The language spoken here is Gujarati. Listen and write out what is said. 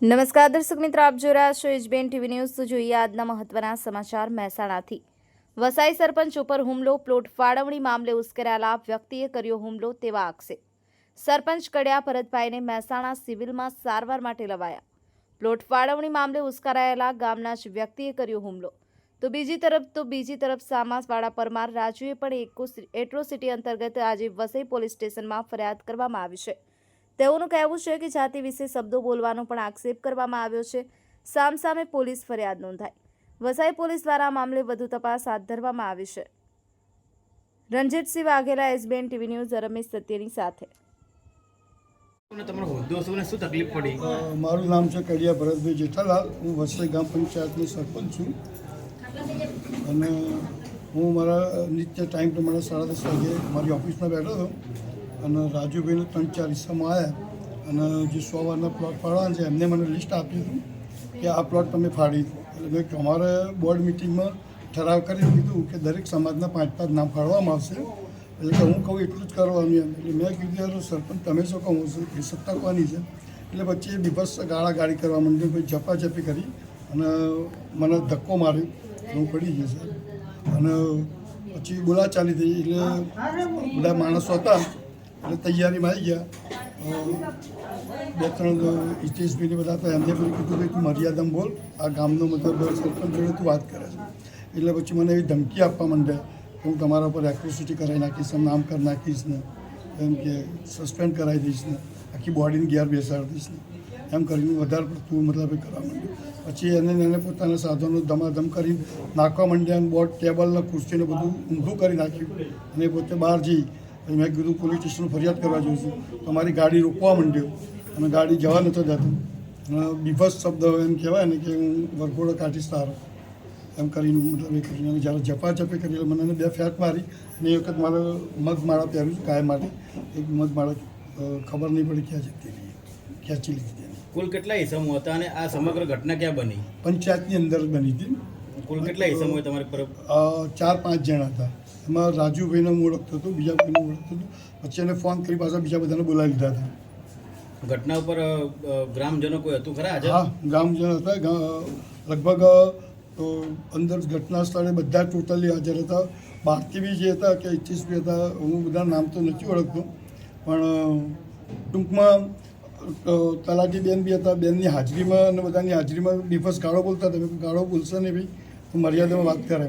નમસ્કાર દર્શક મિત્રો, આપ જો રહ્યા છો એજબીએન ટીવી ન્યૂઝ જોઈએ આજના મહત્વના સમાચાર મહેસાણાથી. વસાઈ સરપંચ ઉપર હુમલો, પ્લોટ ફાળવણી મામલે ઉશ્કેરાયેલા વ્યક્તિએ કર્યો હુમલો તેવા આક્ષેપ. સરપંચ કડ્યા ભરતભાઈને મહેસાણા સિવિલમાં સારવાર માટે લવાયા. પ્લોટ ફાળવણી મામલે ઉશ્કેરાયેલા ગામના જ વ્યક્તિએ કર્યો હુમલો. તો બીજી તરફ, તો બીજી તરફ સામાસવાડા પરમાર રાજુએ પણ એકો એટ્રોસિટી અંતર્ગત આજે વસઈ પોલીસ સ્ટેશનમાં ફરિયાદ કરવામાં આવી છે. તેઓનું કહેવું છે કે જાતિ વિશે શબ્દો બોલવાનો પણ આક્ષેપ કરવામાં આવ્યો છે. સામસામે પોલીસ ફરિયાદ નોંધાઈ. વસાઈ પોલીસ દ્વારા આ મામલે વધુ તપાસ હાથ ધરવામાં આવી છે. Ranjitsinh Vaghela SBN TV news Ramesh સત્યની સાથે. તમને તમારો હોદ્દો શું ને શું તકલીફ પડી? અ, મારું નામ છે કડિયા ભરતભાઈ જેઠાલાલ. હું વસઈ ગામ પંચાયતનો સરપંચ છું. અને હું મારા નિત્ય ટાઈમ પ્રમાણે સાડા દસ વાગે મારી ઓફિસમાં બેઠો હતો. અને રાજુભાઈને ત્રણ ચાર હિસ્સામાં આવ્યા અને જે સો વારના પ્લોટ ફાળવાના છે, એમને મને લિસ્ટ આપ્યું હતું કે આ પ્લોટ તમે દો. એટલે મેં અમારે બોર્ડ મિટિંગમાં ઠરાવ કરી દીધું કે દરેક સમાજના પાંચ પાંચ નામ ફાળવામાં આવશે. એટલે કે હું કહું એટલું જ કરવાનું એમ એટલે મેં કીધું, યાર, સરપંચ, તમે શું કહું? છું એ સત્તા છે. એટલે પછી એ દિવસ ગાળા ગાળી કરવા માંડ્યો, પછી ઝપાઝપી કરી અને મને ધક્કો માર્યો હું પડી ગયો સાહેબ અને પછી બોલા ચાલી થઈ, એટલે બધા માણસો હતા એટલે તૈયારીમાં આવી ગયા. બે ત્રણ હિતેશભાઈને બધા હતા એમને પણ કીધું કે તું મર્યાદામાં બોલ. આ ગામનો મતલબ સરપંચ જોડે તું વાત કરે છે. એટલે પછી મને એવી ધમકી આપવા માંડ્યા હું તમારા પર એક્ટ્રિસિટી કરાવી નાખીશ, એમ નામ કરી નાખીશ ને, એમ કે સસ્પેન્ડ કરાવી દઈશ ને, આખી બોડીને ગેર બેસાડી દઈશ ને. એમ કરીને વધારે પડતું મતલબ કરવા માંડ્યું. પછી એને એને પોતાના સાધનો ધમાધમ કરી નાખવા માંડ્યા બોર્ડ ટેબલ ખુરશીને બધું ઊંધું કરી નાખ્યું. અને પોતે બહાર જઈ અને મેં કીધું પોલીસ સ્ટેશન ફરિયાદ કરવા જઉં છું તો મારી ગાડી રોકવા માંડ્યો. અને ગાડી જવા નતો જતો અને બીભત્સ શબ્દ એમ કહેવાય ને કે હું વરઘોડો કાઢીશ તારો. એમ કરીને મતલબ એ કરીને અને જ્યારે ઝપાઝપી કરી એટલે મને એને બે ફેટ મારી અને એ વખત મારે મગમાળા પહેર્યું છે કાયમ માટે. એક મગમાળા ખબર નહીં પડી ક્યાં જતી રહી ખેંચી લીધી કુલ કેટલા ઇસમો હતા અને આ સમગ્ર ઘટના ક્યાં બની? પંચાયતની અંદર બની હતી. કુલ કેટલા ઈસમો તમારી પર ચાર પાંચ જણા હતા. એમાં રાજુભાઈનો હું ઓળખતો હતો બીજા કોઈને ઓળખતો હતો. પછી એને ફોન કરી પાછા બીજા બધાને બોલાવી લીધા હતા. ઘટના ઉપર ગ્રામજનો કોઈ હતું ખરા હા ગ્રામજનો હતા. લગભગ તો અંદર ઘટના સ્થળે બધા ટોટલી હાજર હતા. બહારથી બી જે હતા કે બી હતા હું બધા નામ તો નથી ઓળખતો. પણ ટૂંકમાં તલાટી બેન બી હતા. બેનની હાજરીમાં અને બધાની હાજરીમાં ડિફસ ગાળો બોલતા તમે ગાળો બોલશે નહીં ભાઈ. મર્યાદામાં વાત કરે